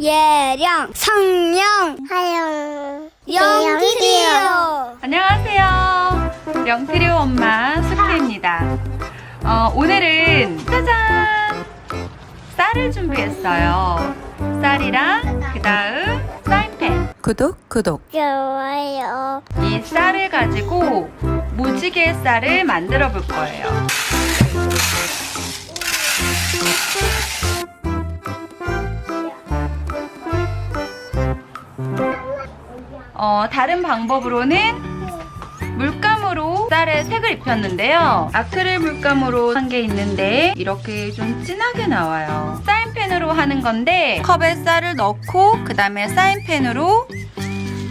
예령, 성령, 하영, 영기리요. 안녕하세요. 영트리오 엄마 수피입니다. 어, 오늘은 짜잔! 쌀을 준비했어요. 쌀이랑 그 다음 사인펜. 구독 구독 좋아요. 이 쌀을 가지고 무지개 쌀을 만들어 볼 거예요. 어, 다른 방법으로는 물감으로 쌀에 색을 입혔는데요. 아크릴 물감으로 한 게 있는데 이렇게 좀 진하게 나와요. 사인펜으로 하는 건데 컵에 쌀을 넣고 그 다음에 사인펜으로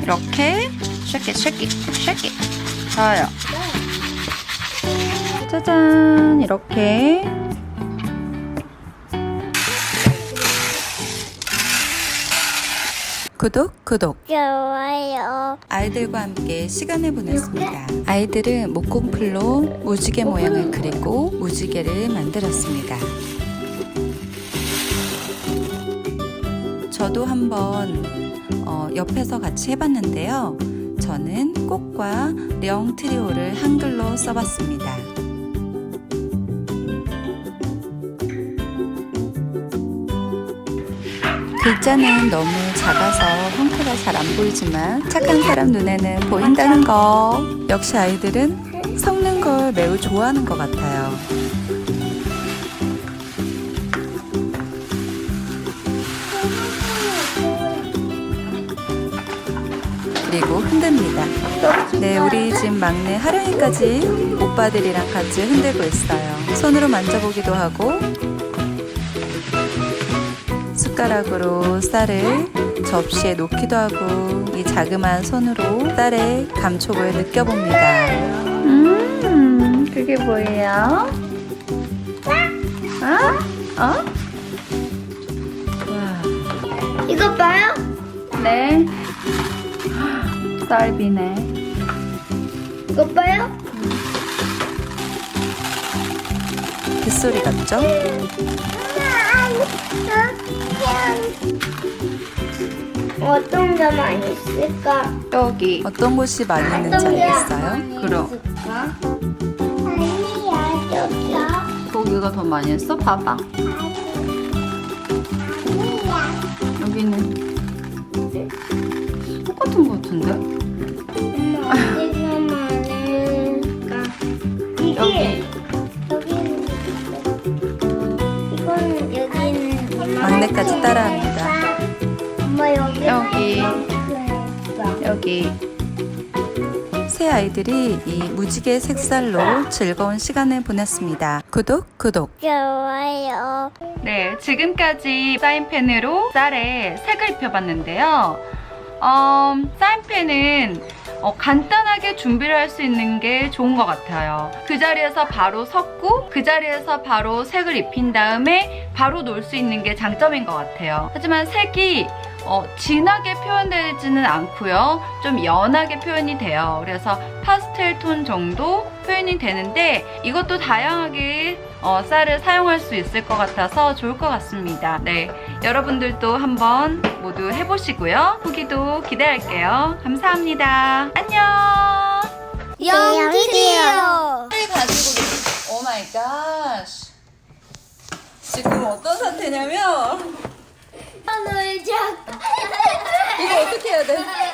이렇게 쉐킷 쉐킷 쉐킷 저요. 짜잔 이렇게 구독 구독 좋아요. 아이들과 함께 시간을 보냈습니다. 아이들은 목공풀로 무지개 모양을 그리고 무지개를 만들었습니다. 저도 한번 어, 옆에서 같이 해봤는데요. 저는 꽃과 령 트리오를 한글로 써봤습니다. 글자는 너무 작아서 형태가 잘 안 보이지만 착한 사람 눈에는 보인다는 거. 역시 아이들은 섞는 걸 매우 좋아하는 것 같아요. 그리고 흔듭니다. 네, 우리 집 막내 하령이까지 오빠들이랑 같이 흔들고 있어요. 손으로 만져보기도 하고 숟가락으로 쌀을 접시에 놓기도 하고 이 자그마한 손으로 쌀의 감촉을 느껴봅니다. 음 그게 뭐예요? 어? 어? 와, 이거 봐요? 네 쌀비네 이거 봐요? 빗소리 같죠? 어떤 게 많이 있을까? 여기 어떤 곳이 많이 있는지 알겠어요? 그럼 아니야, 저기요. 거기가 더 많이 했어? 봐봐 여기는 똑같은 거 같은데? 엄마, 어디가 많을까? 이게, 여기 막내까지 따라합니다. 엄마, 여기. 여기. 여기 새 아이들이 이 무지개 색살로 즐거운 시간을 보냈습니다. 구독 구독 좋아요. 네, 지금까지 사인펜으로 쌀에 색을 입혀봤는데요. 어, 사인펜은 어, 간단하게 준비를 할 수 있는 게 좋은 것 같아요. 그 자리에서 바로 섞고 그 자리에서 바로 색을 입힌 다음에 바로 놓을 수 있는 게 장점인 것 같아요. 하지만 색이 어, 진하게 표현되지는 않고요. 좀 연하게 표현이 돼요. 그래서 파스텔 톤 정도 표현이 되는데 이것도 다양하게 어, 쌀을 사용할 수 있을 것 같아서 좋을 것 같습니다. 네, 여러분들도 한번 모두 해보시고요. 후기도 기대할게요. 감사합니다. 안녕. 영기리요. 가지고 오 마이 갓 지금 어떤 상태냐면 놀자. 이거 어떻게 해야 돼?